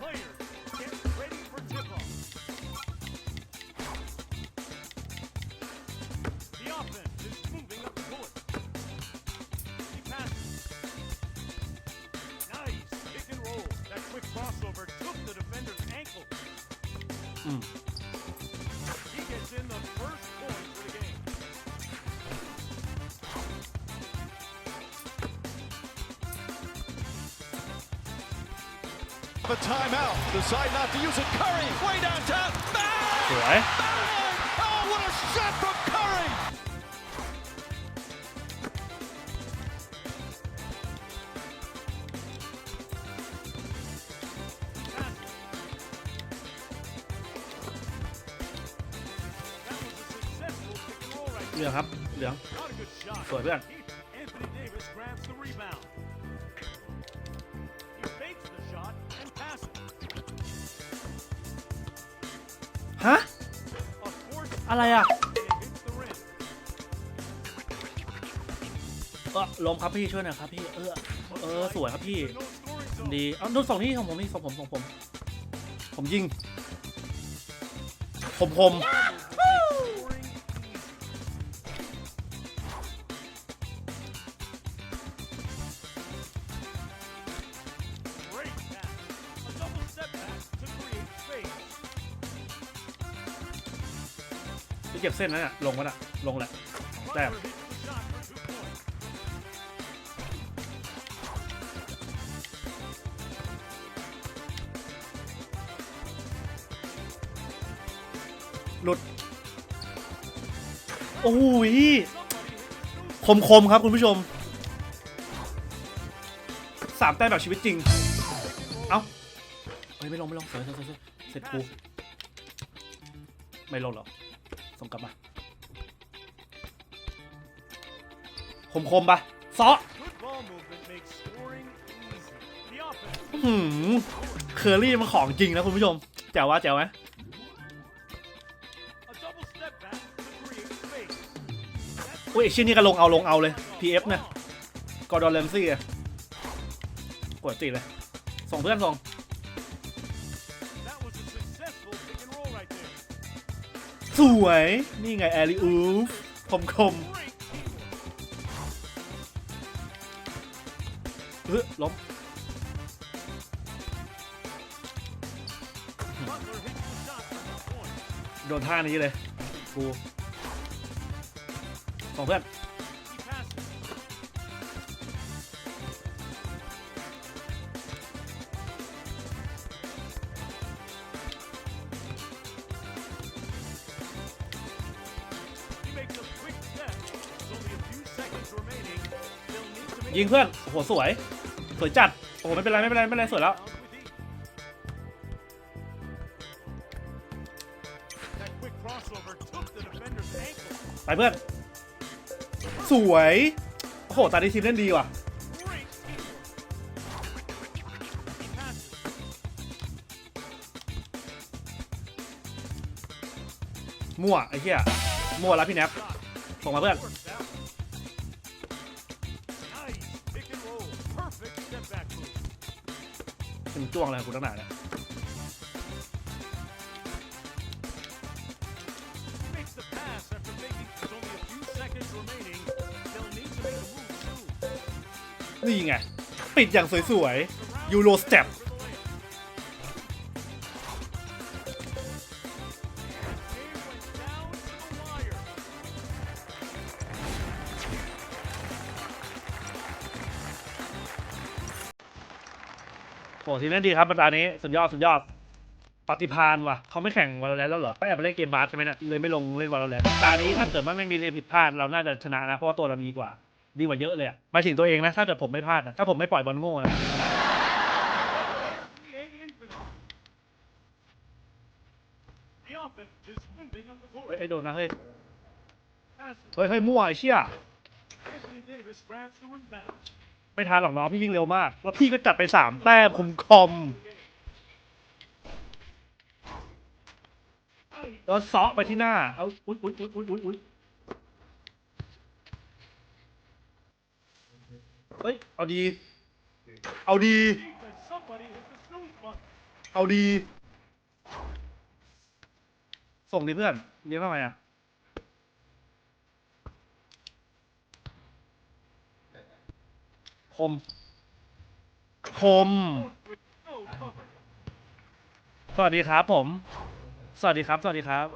players, The timeout. Decide not to use it. Curry, way downtown. สวย Oh, what a shot from Curry! Passes. That was a successful pick and roll right เหลืองครับเหลือง Not a good shot. Sorry, man. Anthony อะไรอะ and it hits the rim. ก็ลมครับพี่ช่วยหน่อยครับพี่เออเออสวยครับพี่ ดีเอาดูสองนี่ของผมนี่ของผมของผม ผมยิง ผมผม เก็บเส้นนั้นอะลงวะน่ะลงแหละ Butler Damn. hits the shot for two points. หลุด โอ้ยคมคมครับคุณผู้ชมสามแต้มแบบชีวิตจริง เอ้าเฮ้ยไม่ลง ไม่ลงเสร็จเสร็จเสร็จเสร็จกู ไม่ลงหรอก ส่งกลับมา คมคมๆปะซอ Good ball movement makes scoring easy. The offense อื้อหือเคอรี่มันของจริงนะคุณผู้ชม แจ๋ววะแจ๋วไหม a double step back to create space. That's อุ้ยไอ้ชิ้นนี้ก็ลงเอาลงเอาเลย PF เนี่ยกอร์ดอนเลนซี่อะกดติเลย ส่งเพื่อนส่ง สวย นี่ไงแอริอูฟคมคมเฮ้ยล้มโดนท่านี้เลย กูสองเพื่อน ยิงเพื่อนโอ้โหสวย สวยจัด โอ้โหไม่เป็นไรไม่เป็นไรไม่เป็นไรสวยแล้ว Rebound with ease. That quick crossover took the defender's ankle. ไปเพื่อน สวย โอ้โหตอนนี้ทีมเล่นดีว่ะ Great teamwork. He passes. มั่วไอ้เหี้ยมั่วแล้วพี่แนป Shot. ส่งมาเพื่อน ถึงจ้วงอะไรของกูตั้งนานเนี่ย Makes the pass after making there's only a few seconds remaining. They'll need to make a move soon. นี่ไง ปิดอย่างสวยๆยูโรสเต็ป ทีมเล่นดีครับบรรดานี้สุดยอดสุดยอดปฏิพานว่ะเขาไม่แข่งวอลเลนแล้วเหรอก็แอบไปเล่นเกมบาสใช่ไหมเนี่ยเลยไม่ลงเล่นวอลเลนตานี้ถ้าเกิดว่าไม่มีเรื่องผิดพลาดเราน่าจะชนะนะเพราะว่าตัวเราดีกว่า ดีกว่าเยอะเลยอะมาถึงตัวเองนะถ้าเกิดผมไม่พลาดนะถ้าผมไม่ปล่อยบอลโง่นะเฮ้ย court. ไอ้โดนนะเฮ้ยเฮ้ยเฮ้ยมั่วไอ้เชี่ย ไม่ทันหรอกน้องพี่วิ่งเร็วมาก แล้วพี่ก็จัดไปสามแต้มคมคมโดนเซาะไปที่หน้า เอาอุ๊ยอุ๊ยอุ๊ยอุ๊ยอุ๊ยอุ๊ยเฮ้ย เอาดี เอาดี เอาดี ส่งดิเพื่อนเรียกว่าไงอะ ม คม สวัสดีครับผม สวัสดีครับ สวัสดีครับ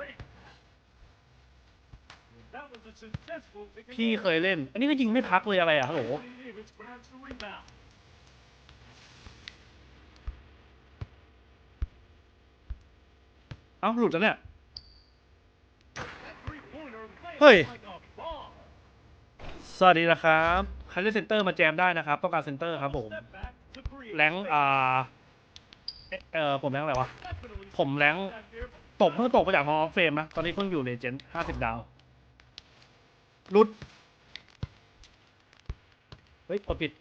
That was a successful pick and พี่ roll. เคยเล่น อันนี้ก็ยิงไม่พักเลยอะไรอะฮัลโหล Davis grabs the rebound. เอ้าหลุดแล้วเนี่ย Three-pointer lands Hey. like a bomb. สวัสดีนะครับ ครเล่นเซนเตอร์มาแจมได้นะครับ ต้องการเซนเตอร์ครับผมแรงอ่าเออผมแรงอะไรวะ ผมแรงตกเพิ่งตกมาจากฮอลเฟมนะ ตอนนี้เพิ่งอยู่เลเจนด์ห้าสิบดาวรุด เฮ้ยกดผิด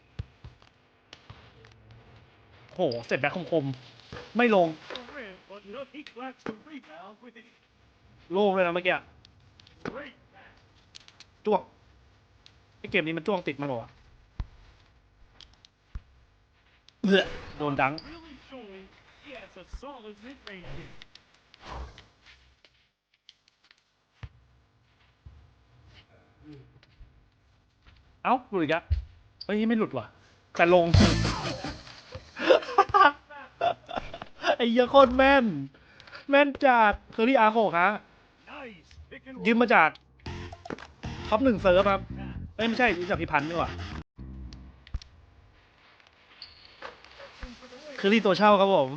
โหเสร็จแบ็คคมๆ ไม่ลง โล่งเลยนะเมื่อกี้จ้วง ไอเกมนี้มันจ้วงติดมันบอกว่าวะเบื่อโดนดัง really showing he has a solid mid-range game. เอ้าหลุดอีกแล้วเฮ้ย ไม่หลุดว่ะ แต่ลง ไอ้เหี้ยอะโคตรแม่น แม่นจากเคอรี่อาร์โคฮะ Nice pick and ยืม roll. มาจากท็อปหนึ่งเซิร์ฟครับ เอ้ยไม่ใช่ยืมจากพี่พันธ์นี่หว่าเคอรี่ตัวเช่าครับผม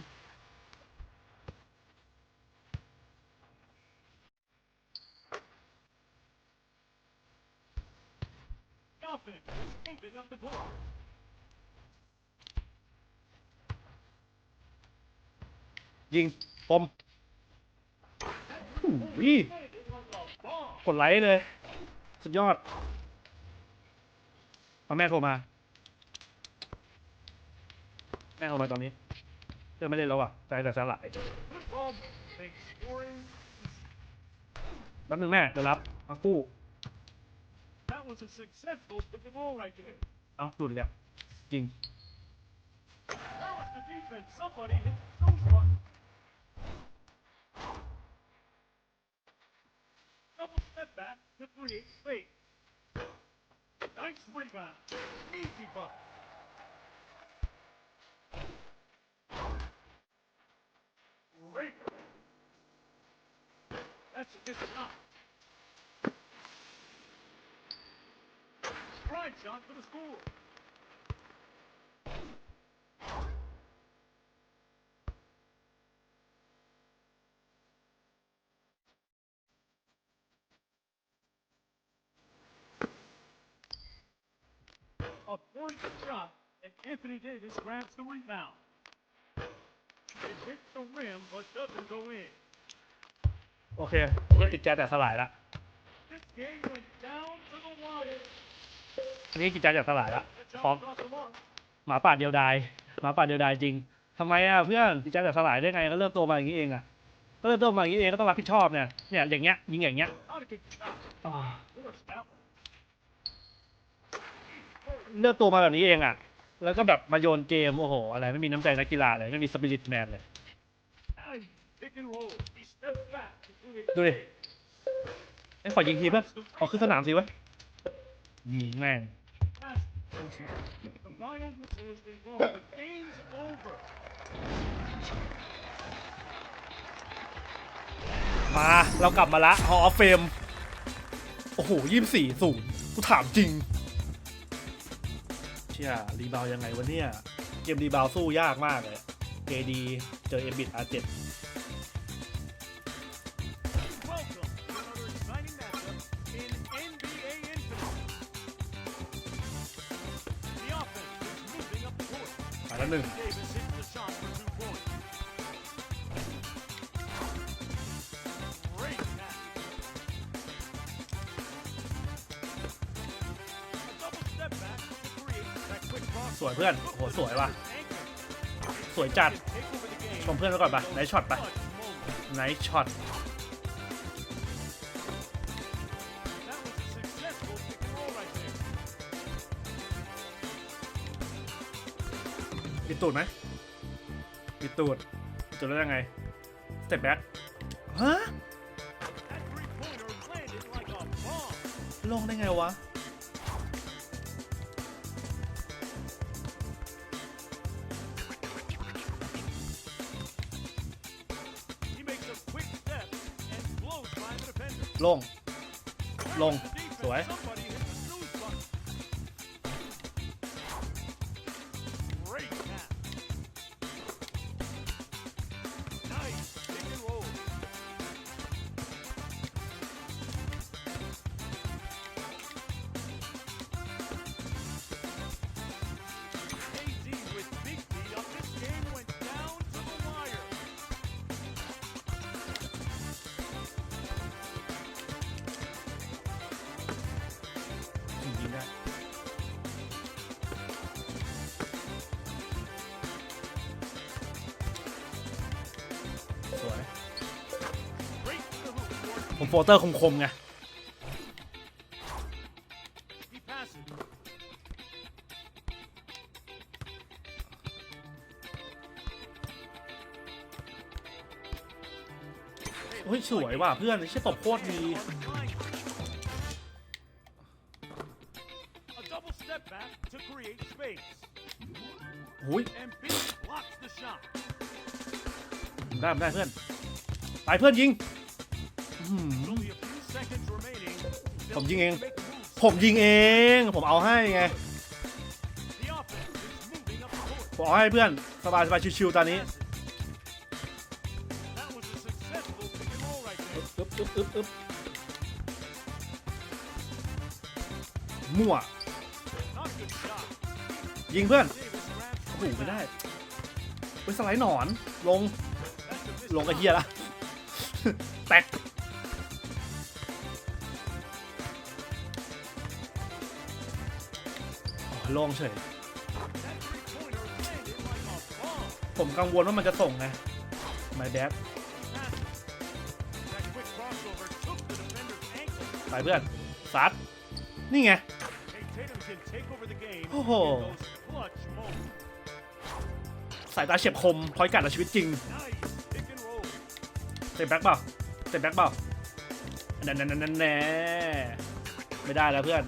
ยิงปมอุ้ยกดไลค์เลย สุดยอด เอแม่โทรมา แม่โทรมาตอนนี้เพื่อไม่ได้แล้วอะใจแต่สลายแป๊บนึงแม่เดี๋ยวรับมากู้เอ้าหลุดแล้วจริง That Nice rebound. Easy bucket. Great. That's a good shot. Stride shot for the score. Anthony Davis grabs the rebound. It hits the rim, but doesn't go in. โอเคเริ่มติดใจแต่สลายละ This game went down to the wire. อันนี้ติดใจจากสลายละ The ฟ้อง jump across the mark. หมาป่าเดียวดายหมาป่าเดียวดายจริงทำไมอะเพื่อนติดใจจากสลายได้ไงก็เริ่มโตมาอย่างนี้เองอะก็เริ่มโตมาอย่างนี้เองก็ต้องรับผิดชอบเนี่ยเนี่ยอย่างเงี้ยยิงอย่างเงี้ย Not a good shot. อ่า Forced out. เลือกตัวมาแบบนี้เองอะ แล้วก็แบบมาโยนเกม โอ้โห อะไรไม่มีน้ำใจนักกีฬาเลยไม่มีสปิริตแมนเลย ดูดิไอ้ยขอยิงทีเพื่อนขอขึ้นสนามสิวะยิงแม่ง มาเรากลับมาละฮอเฟมโอ้โหยี่สี่ศูนย์กูถามจริง เชี่ยรีบาวยังไงวะเนี่ย เกมรีบาวสู้ยากมากเลย KD เจอเอเบด m b i t R7 วยเพื่อนโหสวยว่ะสวยจัดชมเพื่อนไว้ก่อนปะไหนช็อตปะไหนช็อตปิดตูดไหมปิดตูดตูดแล้วยังไงสเต็ปแบ็คฮะลงได้ไงวะ ลง ลง สวย ผมโฟเตอร์คมๆไง He passes. เฮ้ยสวยว่ะเพื่อนไอ้เชี่ยตบโคตรดี A double step back to create space. หุย And B blocks the shot. ได้ได้เพื่อน ไปเพื่อนยิง ผมยิงเอง ผมยิงเอง ผมเอาให้ไง ผมเอาให้เพื่อน สบายสบายชิวๆตอนนี้ึบึบึบอึ๊บมั่ว ยิงเพื่อนโอ้โหไม่ได้ไปสไลด์หนอน ลง ลงกระเทียละ ล่งเฉย ผมกังวลว่ามันจะส่งไงมาแดดไปเพื่อนซัดนี่ไง โอ้โห สายตาเฉียบคมพอยกัดและชีวิตจริงเตะแบ็คเปล่าเตะแบ็คเปล่านั่นนั่นนั่นแน่ไม่ได้แล้วเพื่อน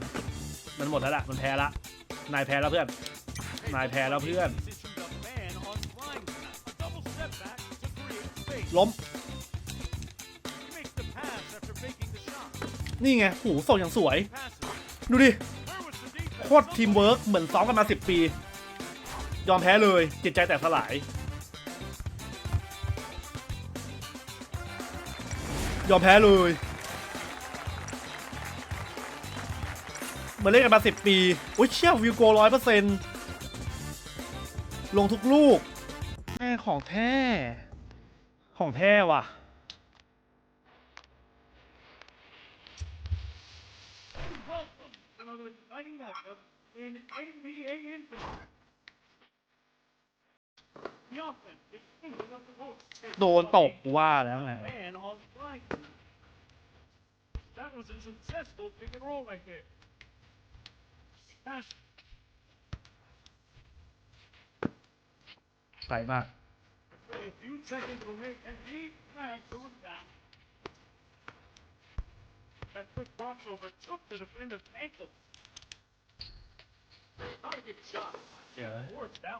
มันหมดแล้วล่ะ มันแพ้ละ นายแพ้แล้วเพื่อน นายแพ้แล้วเพื่อน ล้ม นี่ไง หูส่งอย่างสวย ดูดิ โคตรทีมเวิร์กเหมือนซ้อมกันมา 10 ปี ยอมแพ้เลย จิตใจแตกสลาย ยอมแพ้เลย เมือเล่นกันมาสิบปีโอ้ยเชี่ยวิวโกร้อยเปอร์เซ็นต์ลงทุกลูก แม่ของแท้ ของแท้ว่ะ โดนตกว่าแล้วไง Man on flight. That was a successful pick and roll right here. ใส่มาก เดี๋ยว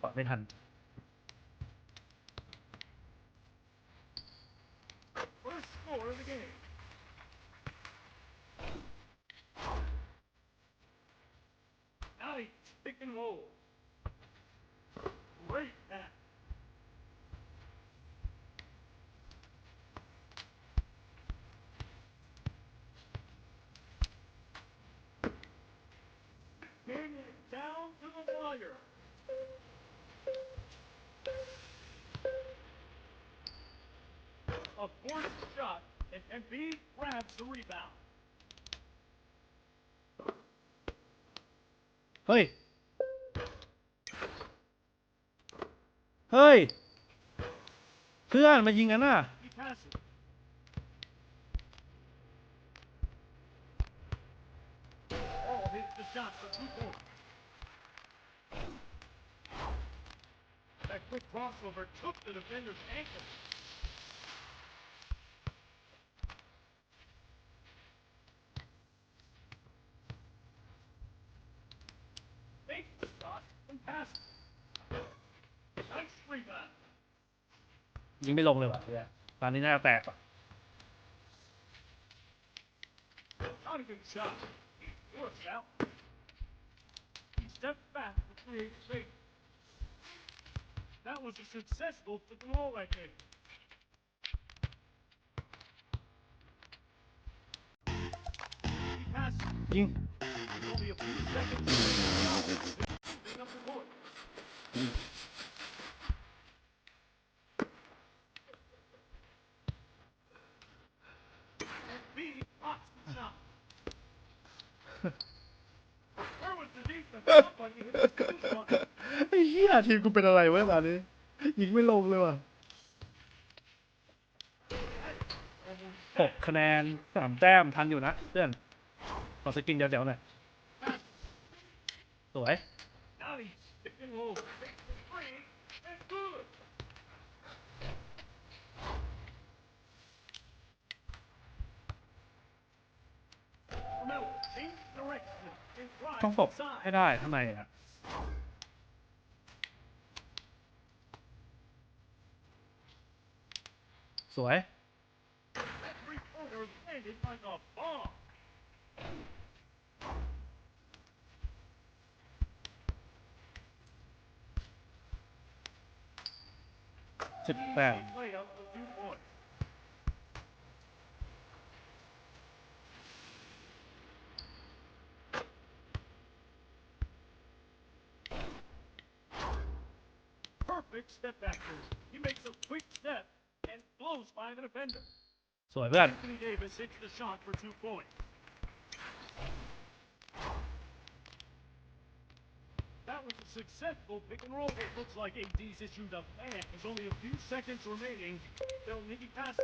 ปอดไม่ทัน roll. Great pass. It down to the wire. A forced shot, and Embiid grabs the rebound. เเฮ้ย เพื่อนมายิงกันน่ะ He passes. Oh, hits the shot for two points. That quick crossover took the defender's ankle. Make the shot and pass. ยิงไม่ลงเลยว่ะตอนนี้น่าจะแตกว่ะ Not a good shot. He works out. He stepped back to create space. That was a successful pick and roll right there. He passed. ยิง Only a few seconds. Bring up the court. And B blocks the shot. Where was the defense? Up on you hit the two shot. ไอ้เหี้ยทีมกูเป็นอะไรวะตอนนี้ยิงไม่ลงเลยว่ะหกคะแนนสามแต้มทันอยู่นะเพื่อนขอสกินเดี๋ยวๆหน่อยสวย Now he's pick and roll. Takes the three. And good. Remember, change direction and drive ต้องหลบให้ได้ทำไมอะสวย สิบแปด Perfect step back move. He makes a quick step and blows by the defender. สวยเพื่อน Anthony Davis hits the shot for two points. That was a successful pick and roll. It looks like AD's issued a ban. There's only a few seconds remaining. They'll need pass.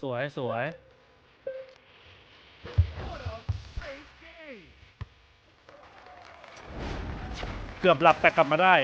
สวยสวย กือบหลับแต่กลับมาได้